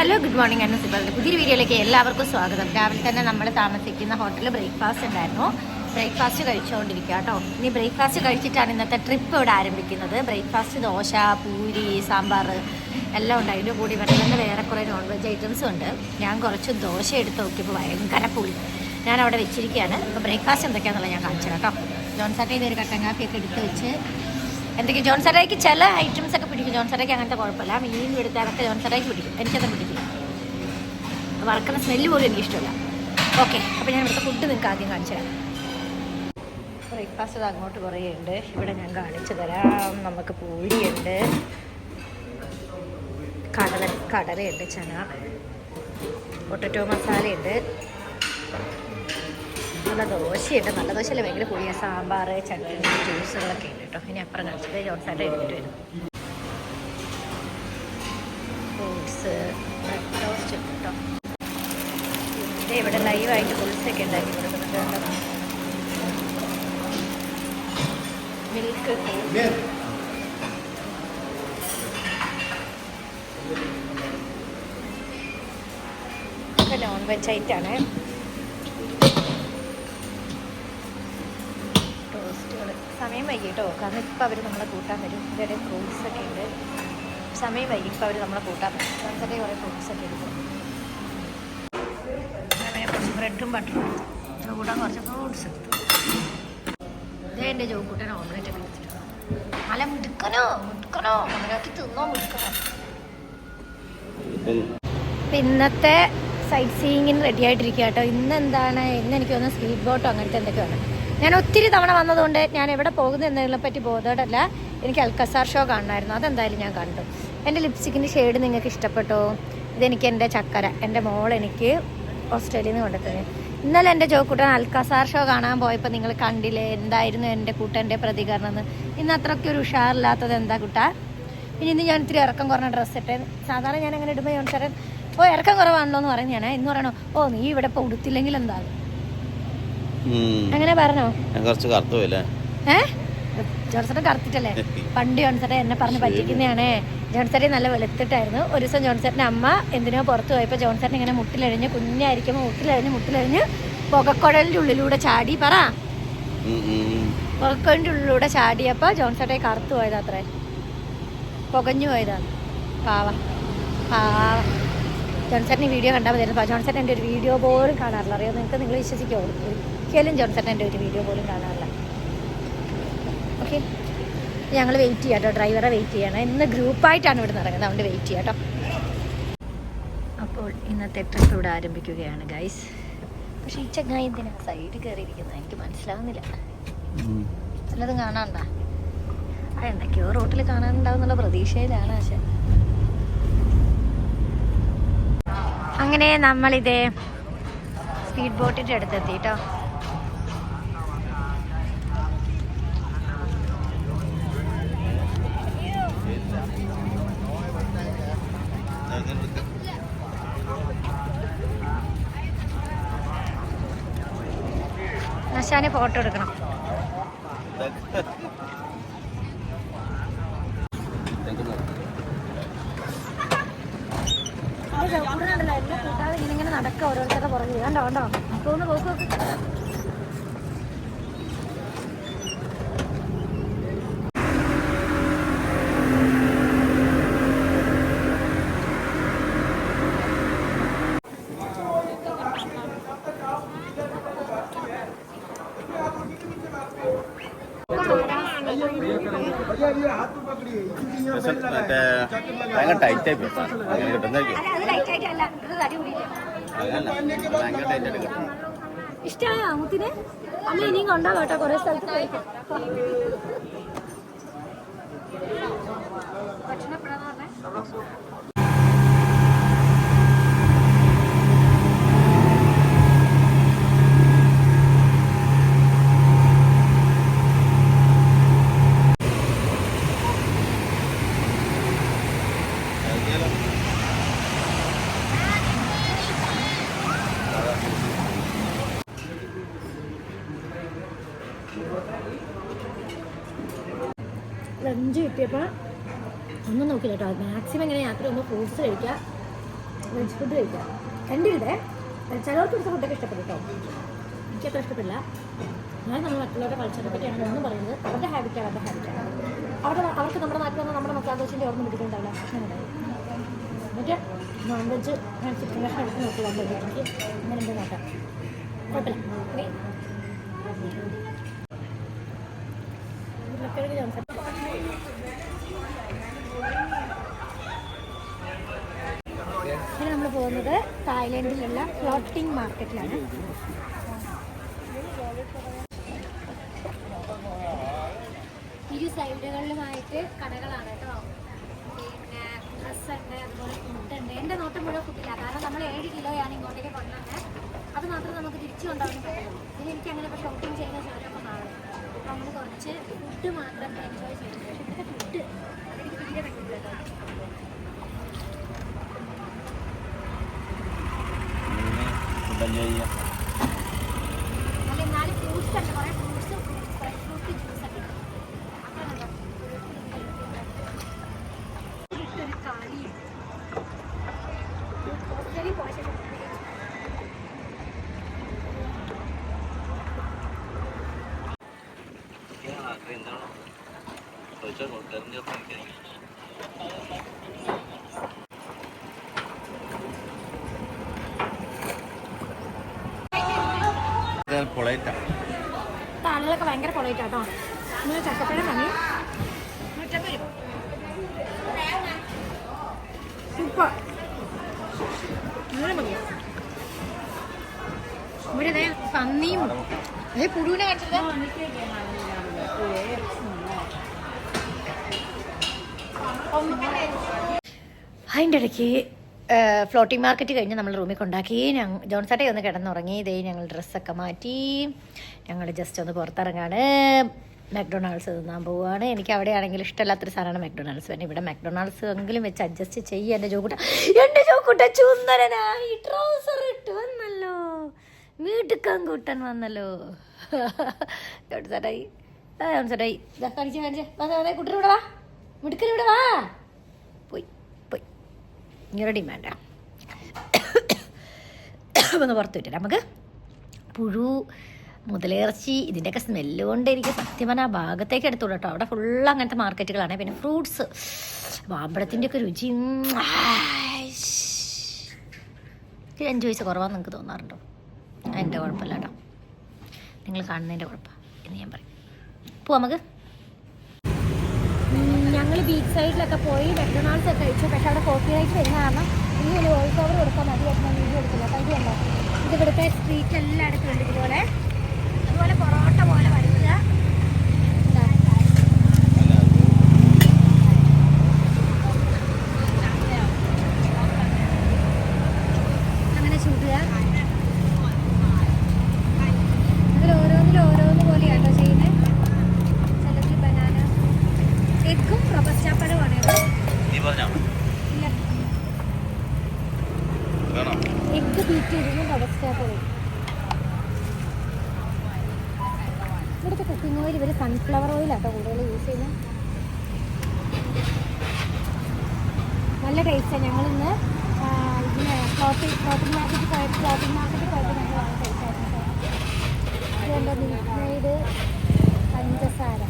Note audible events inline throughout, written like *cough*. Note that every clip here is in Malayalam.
ഹലോ ഗുഡ് മോർണിംഗ് ആണ് സിബലിന്റെ പുതിയ വീഡിയോയിലേക്ക് എല്ലാവർക്കും സ്വാഗതം. രാവിലെ തന്നെ നമ്മൾ താമസിക്കുന്ന ഹോട്ടലിൽ ബ്രേക്ക്ഫാസ്റ്റ് ഉണ്ടായിരുന്നു. ബ്രേക്ക്ഫാസ്റ്റ് കഴിച്ചുകൊണ്ടിരിക്കുക കേട്ടോ. ഇനി ബ്രേക്ക്ഫാസ്റ്റ് കഴിച്ചിട്ടാണ് ഇന്നത്തെ ട്രിപ്പ് ഇവിടെ ആരംഭിക്കുന്നത്. ബ്രേക്ക്ഫാസ്റ്റ് ദോശ പൂരി സാമ്പാർ എല്ലാം ഉണ്ട്. അതിന്റെ കൂടി ഇവിടെ തന്നെ വേറെ കുറേ നോൺ വെജ് ഐറ്റംസും ഉണ്ട്. ഞാൻ കുറച്ച് ദോശ എടുത്ത് നോക്കിയപ്പോൾ ഭയങ്കര പുളി. ഞാൻ അവിടെ വെച്ചിരിക്കുകയാണ്. അപ്പോൾ ബ്രേക്ക്ഫാസ്റ്റ് എന്തൊക്കെയാണെന്നുള്ളത് ഞാൻ കാണിച്ചു കേട്ടോ. ജോൺസാട്ടെ ഇതൊരു കട്ടൻ കാപ്പിയൊക്കെ എടുത്ത് വെച്ച് എന്തൊക്കെ ജോൺസറയ്ക്ക് ചില ഐറ്റംസ് ഒക്കെ പിടിക്കും. ജോൺസറയ്ക്ക് അങ്ങനത്തെ കുഴപ്പമില്ല. മീൻ എടുത്താലൊക്കെ ജോൺസറയ്ക്ക് പിടിക്കും. എനിക്കത് പിടിക്കില്ല വറക്കുന്ന സ്മെല്ല് പോലും എനിക്ക് ഇഷ്ടമല്ല. ഓക്കെ അപ്പോൾ ഞാൻ ഇവിടുത്തെ ഫുഡ് നിങ്ങൾക്ക് ആദ്യം കാണിച്ചു തരാം. ബ്രേക്ക്ഫാസ്റ്റ് അങ്ങോട്ട് കുറേ ഉണ്ട്. ഇവിടെ ഞാൻ കാണിച്ചു തരാം. നമുക്ക് പൂരിയുണ്ട്. കടല കടലയുണ്ട് ചന. പൊട്ടറ്റോ മസാലയുണ്ട് നല്ല ദോശയുണ്ട്. നല്ല ദോശയല്ല? ഭയങ്കര പുളിയ സാമ്പാർ ചട്നി ജ്യൂസുകളൊക്കെ ഉണ്ട് കേട്ടോ. ഇനി അപ്പുറം കഴിച്ചത് ജോൺസായിട്ട് എടുത്തിട്ട് വരും. ഫ്രൂട്ട്സ് ബ്രെഡ് ടോസ്റ്റ് കേട്ടോ. ഇത് ഇവിടെ ലൈവായിട്ട് ഫുൾസൊക്കെ ഉണ്ടാക്കി കൊടുക്കുന്നുണ്ട് മിൽക്ക് നോൺ വെജ് ഐറ്റാണ് ടോസ്റ്റുകൾ സമയം വൈകി കേട്ടോ കാരണം ഇപ്പം അവർ നമ്മളെ കൂട്ടാൻ വരും. ഇവരുടെ ഫ്രൂട്ട്സ് ഒക്കെ ഉണ്ട്. സമയം വൈകി ഇപ്പം അവർ നമ്മളെ കൂട്ടാൻ വരും. ഫ്രണ്ട്സിന്റെ കുറേ ഫ്രൂട്ട്സ് ഒക്കെ എടുക്കും അങ്ങനെ കുറച്ച് ബ്രെഡും ബട്ടറും കൂട്ടാൻ കുറച്ച് ഫ്രൂട്ട്സ് എടുത്തു ഇതേ എന്റെ ജോക്കൂട്ടൻ ഓംലെറ്റ് ഒക്കെ എടുത്തിട്ടുണ്ട് അല്ല മുടുക്കനോ? മുടുക്കനോ? മകനാക്കി തിന്നോ മുടുക്കണോ ഇന്നത്തെ സൈറ്റ് സീയിങ്ങിന് റെഡി ആയിട്ടിരിക്കുക കേട്ടോ ഇന്ന് എന്താണ് ഇന്ന് എനിക്ക് തോന്നുന്നു സ്പീഡ് ബോട്ടോ അങ്ങനത്തെ എന്തൊക്കെയാണ് ഞാൻ ഒത്തിരി തവണ വന്നതുകൊണ്ട് ഞാൻ എവിടെ പോകുന്നു എന്നതിനെ പറ്റി ബോധമല്ല എനിക്ക് അൽക്കസാർ ഷോ കാണണമായിരുന്നു. അതെന്തായാലും ഞാൻ കണ്ടു. എന്റെ ലിപ്സ്റ്റിക്കിന്റെ ഷെയ്ഡ് നിങ്ങൾക്ക് ഇഷ്ടപ്പെട്ടോ? ഇതെനിക്ക് എന്റെ ചക്കര എന്റെ മോൾ എനിക്ക് ഓസ്ട്രേലിയയിൽ നിന്ന് കൊണ്ടുത്തന്നെ ഇന്നലെ എന്റെ ജോക്കൂട്ടൻ അൽക്കസാർ ഷോ കാണാൻ പോയപ്പോൾ നിങ്ങൾ കണ്ടില്ലേ? എന്തായിരുന്നു എന്റെ കൂട്ടന്റെ പ്രതികരണം എന്ന്? ഇന്ന് അത്രയ്ക്ക് ഒരു ഉഷാറില്ലാത്തത് എന്താ കുട്ടാ? പിന്നെ ഇന്ന് ഞാൻ ഇത്തിരി ഇറക്കം കുറഞ്ഞ ഡ്രസ്സ് ഇട്ട്. സാധാരണ ഞാൻ അങ്ങനെ ഇടുമ്പോൾ ഞാൻ ഓ ഇറക്കം കുറവാണല്ലോ എന്ന് പറയുന്നതാണ്. ഇന്ന് പറയണോ? ഓ നീ ഇവിടെ ഇപ്പോൾ ഉടുത്തില്ലെങ്കിൽ എന്താ. അങ്ങനെ പറഞ്ഞോ? കുറച്ച് കറുത്തു പോയില്ലേ? ഏ? ജോൺസൺ കറുത്തിട്ടല്ലേ? *laughs* പണ്ട് ജോൺസറെ എന്നെ പറഞ്ഞ് പറ്റിക്കുന്നതാണേ ജോൺസറി നല്ല വെളുത്തിട്ടായിരുന്നു ഒരു ദിവസം ജോൺസറിന്റെ അമ്മ എന്തിനോ പുറത്തു പോയപ്പോൾ ജോൺസറിന് ഇങ്ങനെ മുട്ടിലഴിഞ്ഞ് കുഞ്ഞായിരിക്കുമ്പോൾ മുട്ടിലഴിഞ്ഞ് മുട്ടിലഴിഞ്ഞ് പുകക്കുഴലിന്റെ ഉള്ളിലൂടെ ചാടി പറ. പുകക്കുഴലിന്റെ ഉള്ളിലൂടെ ചാടിയപ്പോൾ ജോൺസറെ കറുത്തു പോയതാ അത്രേ പുകഞ്ഞു പോയതാ പാവ. പാവ. ജോൺസറിന് വീഡിയോ കണ്ടാൽ മതി ജോൺസറിന്റെ എന്റെ ഒരു വീഡിയോ പോലും കാണാറില്ല. അറിയോ? നിങ്ങൾക്ക് നിങ്ങൾ വിശ്വസിക്കുമോ? ഒരിക്കലും ജോൺസൺ ഒരു വീഡിയോ പോലും കാണാറില്ല. ഓക്കെ ഞങ്ങൾ വെയിറ്റ് ചെയ്യാം കേട്ടോ. ഡ്രൈവറെ വെയിറ്റ് ചെയ്യണം. ഇന്ന് ഗ്രൂപ്പായിട്ടാണ് ഇവിടെ ഇറങ്ങുന്നത്. അതുകൊണ്ട് വെയിറ്റ് ചെയ്യാം കേട്ടോ. അപ്പോൾ ഇന്നത്തെ ട്രിപ്പ് ഇവിടെ ആരംഭിക്കുകയാണ് ഗൈസ് പക്ഷേ ഈ ചങ്ങായി എന്തിനാ സൈഡിൽ കയറിയിരിക്കുന്നത്? എനിക്ക് മനസ്സിലാവുന്നില്ല. വല്ലതും കാണാണ്ടാ ആ എന്തൊക്കെയോ റോട്ടിൽ കാണാനുണ്ടാവും എന്നുള്ള പ്രതീക്ഷയിലാണ് പക്ഷെ. അങ്ങനെ നമ്മളിത് സ്പീഡ് ബോട്ടിന്റെ അടുത്തെത്തി കേട്ടോ. നശാന് ഫോട്ടോ എടുക്കണം. ഇങ്ങനെ നടക്കുക ഓരോരുത്തരുടെ പുറകിൽ കണ്ടോ കണ്ടോ? പോകുന്നു പോക്ക് പക്ഷെ മറ്റേ ഭയങ്കര ടൈറ്റ് ആയി പോയി അങ്ങനെ കിട്ടുന്നതായിരിക്കും ഭയങ്കര ടൈറ്റ് ആയിട്ട് കിട്ടും. ഇഷ്ടമായ മുത്തിനെ അമ്മ ഇനിയും കൊണ്ടോ കേട്ടോ കുറെ സ്ഥലത്ത് പോയിട്ട്. ഭക്ഷണം ലഞ്ച് കിട്ടിയപ്പോൾ ഒന്നും നോക്കില്ല കേട്ടോ. മാക്സിമം ഇങ്ങനെ യാത്ര ചെയ്യുമ്പോൾ ഫ്രൂട്ട്സ് കഴിക്കുക വെജ് ഫുഡ് കഴിക്കാം. എന്റെ ചിലവർക്ക് ഇവിടുത്തെ ഫുഡൊക്കെ ഇഷ്ടപ്പെട്ടു കേട്ടോ. എനിക്കത്ര ഇഷ്ടപ്പെടില്ല. ഞാൻ നമ്മൾ മറ്റുള്ളവരുടെ കൾച്ചറിനെ പറ്റിയാണ് ഒന്നും പറയുന്നത്. അവരുടെ ഹാബിറ്റാണ് അവരുടെ ഹാബിറ്റാണ് അവിടെ അവർക്ക് നമ്മുടെ നാട്ടിൽ വന്ന് നമ്മുടെ മസാല ദോശന്റെ ഓർമ്മ പിടിക്കുന്നുണ്ടാവില്ല എന്നിട്ട് നോൺ വെജ് ഞാൻ ചിക്കൻ കഷ്ണം എടുത്ത് നോക്കുകയാണ് എനിക്ക് അങ്ങനെ എന്ത് നോക്കാം. കുഴപ്പമില്ല. ഓക്കെ ഉരുളക്കിഴങ്ങ് ഇങ്ങനെ നമ്മൾ പോകുന്നത് തായ്ലൻഡിലുള്ള ഫ്ലോട്ടിംഗ് മാർക്കറ്റിലാണ്. ഇരു സൈഡുകളിലുമായിട്ട് കടകളാണ് കേട്ടോ. പിന്നെ ഡ്രസ്സ് ഉണ്ട് അതുപോലെ ഫുഡ് ഉണ്ട്. എന്റെ നോട്ടം മുഴുവൻ ഫുഡില്ല കാരണം നമ്മൾ ഏഴ് കിലോയാണ് ഇങ്ങോട്ടേക്ക് കൊണ്ടുവന്നത് അത് മാത്രം നമുക്ക് തിരിച്ചു കൊണ്ടുപോകാൻ പറ്റുള്ളൂ ഇതിന് എനിക്ക് അങ്ങനെ ഷോപ്പിംഗ് ചെയ്യുന്ന അപ്പോൾ നമ്മൾ കുറച്ച് ഫുഡ് മാത്രം എൻജോയ് ചെയ്യുന്നത് പക്ഷേ ഇവിടുത്തെ ഫുഡ് അതെനിക്ക് തീരെ പറ്റില്ല കേട്ടോ. എൻജോയ് ചെയ്യാം അല്ല എന്നാലും ഫ്രൂട്ട്സ് ഉണ്ട് കുറേ ഫ്രൂട്ട്സ് ഫ്രഷ് ഫ്രൂട്ട് ജ്യൂസ് ഒക്കെ ഉണ്ട് അങ്ങനെയുണ്ടോ ഒരു കളി ഹോസ്റ്റലിൽ പോയ ശേഷം പൊളൈറ്റാണ് ആളുകളൊക്കെ ഭയങ്കര പൊളൈറ്റ് കേട്ടോ. ഇങ്ങനെ ചക്കപ്പഴം മതി നൂറ്റമ്പത് രൂപ. സൂപ്പർ. അങ്ങനെ ഇവിടെ പന്നിയും അതേ പുഴുവിനെ കണ്ടിട്ട് അതിന്റെ ഇടയ്ക്ക് ഫ്ലോട്ടിംഗ് മാർക്കറ്റ് കഴിഞ്ഞ് നമ്മൾ റൂമിൽ കൊണ്ടാക്കി. ഞങ്ങൾ ജോൺസാട്ടെ ഒന്ന് കിടന്നുറങ്ങി. ഇതേ ഞങ്ങൾ ഡ്രസ്സൊക്കെ മാറ്റി. ഞങ്ങൾ ജസ്റ്റ് ഒന്ന് പുറത്തിറങ്ങാണ്. മക്ഡൊണാൾഡ്സ് തിന്നാൻ പോവുകയാണ് എനിക്ക് അവിടെ അവിടെയാണെങ്കിൽ ഇഷ്ടമല്ലാത്തൊരു സാധനമാണ് മക്ഡൊണാൾഡ്സ് പിന്നെ ഇവിടെ മക്ഡൊണാൾഡ്സ് എങ്കിലും വെച്ച് അഡ്ജസ്റ്റ് ചെയ്യുക എന്റെ ചോക്കുട്ട. എന്റെ ചോക്കുട്ട ചുന്ദരനായി ട്രൗസർ ഇട്ട് വന്നല്ലോ. വീട്ടുക്കാൻ കൂട്ടൻ വന്നല്ലോ. ജോൺസാട്ടായി. ജോൺസാട്ടായി. കാണിച്ചേ കാണിച്ചേ. കുട്ടൻ ഇവിടെ വാ മിടുക്കൻ ഇവിടെ വാ. ഇങ്ങനെ വേണ്ട ഒന്ന് പുറത്ത് വിട്ടില്ല നമുക്ക് പുഴു മുതലേർച്ചി ഇതിന്റെയൊക്കെ സ്മെല്ല് കൊണ്ട് എനിക്ക് സത്യം പറഞ്ഞാൽ ആ ഭാഗത്തേക്ക് എടുത്തുള്ളൂ കേട്ടോ അവിടെ ഫുള്ള് അങ്ങനത്തെ മാർക്കറ്റുകളാണ്. പിന്നെ ഫ്രൂട്ട്സ് മാമ്പഴത്തിന്റെ ഒക്കെ രുചി അഞ്ച് വയസ്സ് കുറവാന്ന് നിങ്ങൾക്ക് തോന്നാറുണ്ടോ? എന്റെ കുഴപ്പമില്ല കേട്ടോ നിങ്ങൾ കാണുന്നതിന്റെ കുഴപ്പമാണ് എന്ന് ഞാൻ പറയും. പോവാം നമുക്ക്. ഞങ്ങൾ ബീച്ച് സൈഡിലൊക്കെ പോയി മെക്ഡൊണാൾഡ്സ് ഒക്കെ കഴിച്ചു. പക്ഷെ അവിടെ കോപ്പി റൈറ്റ് വരുന്ന കാരണം ഇനി ഒരു വോയിസ് ഓവർ കൊടുക്കാൻ മതി ഞാൻ വീഡിയോ എടുക്കില്ല കഴിയുമല്ലോ ഇത് ഇവിടുത്തെ സ്ട്രീറ്റ് എല്ലായിടത്തും ഉണ്ട് ഇതുപോലെ. അതുപോലെ പൊറോട്ട പോലെ ഇവിടുത്തെ കുക്കിംഗ് ഓയിൽ ഇവർ സൺഫ്ലവർ ഓയിലാട്ടോ കൂടുതൽ യൂസ് ചെയ്യുന്നത് നല്ല ടേസ്റ്റാണ് ഞങ്ങളിന്ന് ഇതിന് ക്ലോത്തിങ് ക്ലോത്തിങ് മാർക്കറ്റ് പോയപ്പോൾ ക്ലോത്തിങ് മാർക്കറ്റ് പോയപ്പോൾ ഞങ്ങൾ വാങ്ങി കഴിച്ചായിരുന്നു ഇതെന്താ മിൽക്ക് മെയ്ഡ് പഞ്ചസാര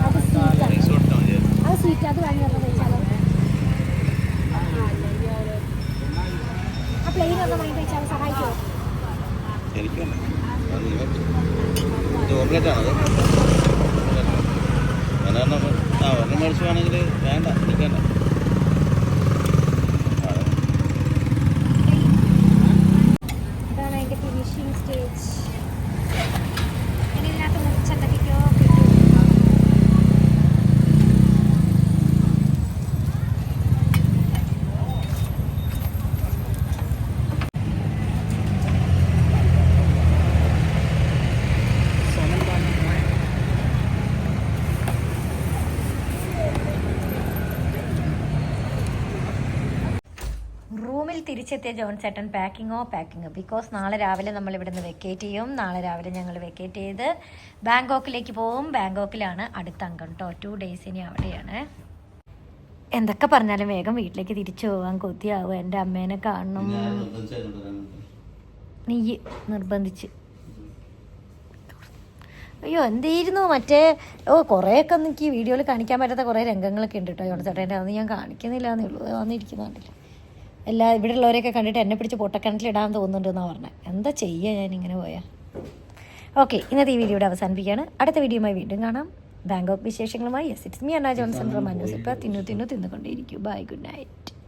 അത് സ്വീറ്റാണ് പൈസ കൊടുത്താൽ മതി അത് സ്വീറ്റ് അത് വാങ്ങി വരണം കഴിച്ചാലോ ആ പ്ലെയിൻ ഒന്ന് വാങ്ങി കഴിച്ചാൽ സഹായിക്കുമോ എനിക്കല്ല അത് നീ വെച്ചോ. ഇത് ഓംലെറ്റ് ആണത് ഒരെണ്ണം ആ ഒരെണ്ണം മേടിച്ചു വേണമെങ്കിൽ വേണ്ട എനിക്കല്ല തിരിച്ചെത്തിയ ജോൺ ചേട്ടൻ പാക്കിങ്ങോ പാക്കിങ്ങോ ബിക്കോസ് നാളെ രാവിലെ നമ്മൾ ഇവിടുന്ന് വെക്കേറ്റ് ചെയ്യും. നാളെ രാവിലെ ഞങ്ങൾ വെക്കേറ്റ് ചെയ്ത് ബാങ്കോക്കിലേക്ക് പോവും. ബാങ്കോക്കിലാണ് അടുത്ത അംഗം കേട്ടോ ടു ഡേയ്സ് ഇനി അവിടെയാണ്. എന്തൊക്കെ പറഞ്ഞാലും വേഗം വീട്ടിലേക്ക് തിരിച്ചു പോവാൻ കൊതിയാവും. എന്റെ അമ്മേനെ കാണണം. നീ നിർബന്ധിച്ച്. അയ്യോ എന്തായിരുന്നു മറ്റേ? ഓ കുറേയൊക്കെ എനിക്ക് വീഡിയോയിൽ കാണിക്കാൻ പറ്റാത്ത കുറേ രംഗങ്ങളൊക്കെ ഉണ്ട് കേട്ടോ ജോൺ ചേട്ടന്റെ അത് ഞാൻ കാണിക്കുന്നില്ല. എന്നേ ഉള്ളൂ വന്നിരിക്കുന്ന കണ്ടില്ല എല്ലാ ഇവിടെ ഉള്ളവരെയൊക്കെ കണ്ടിട്ട് എന്നെ പിടിച്ച് പൊട്ടക്കിണറ്റിലിടാൻ തോന്നുന്നുണ്ട് എന്നാണ് പറഞ്ഞത് എന്താ ചെയ്യുക ഞാൻ ഇങ്ങനെ പോയാൽ ഓക്കെ ഇന്നത്തെ ഈ വീഡിയോ ഇവിടെ അവസാനിപ്പിക്കുകയാണ്. അടുത്ത വീഡിയോയുമായി വീണ്ടും കാണാം. ബാങ്കോക്ക് വിശേഷങ്ങളുമായി. Yes it's me Anna Johnson from ഇപ്പോൾ തിന്നു തിന്നു തിന്നുകൊണ്ടേയിരിക്കും. Bye good night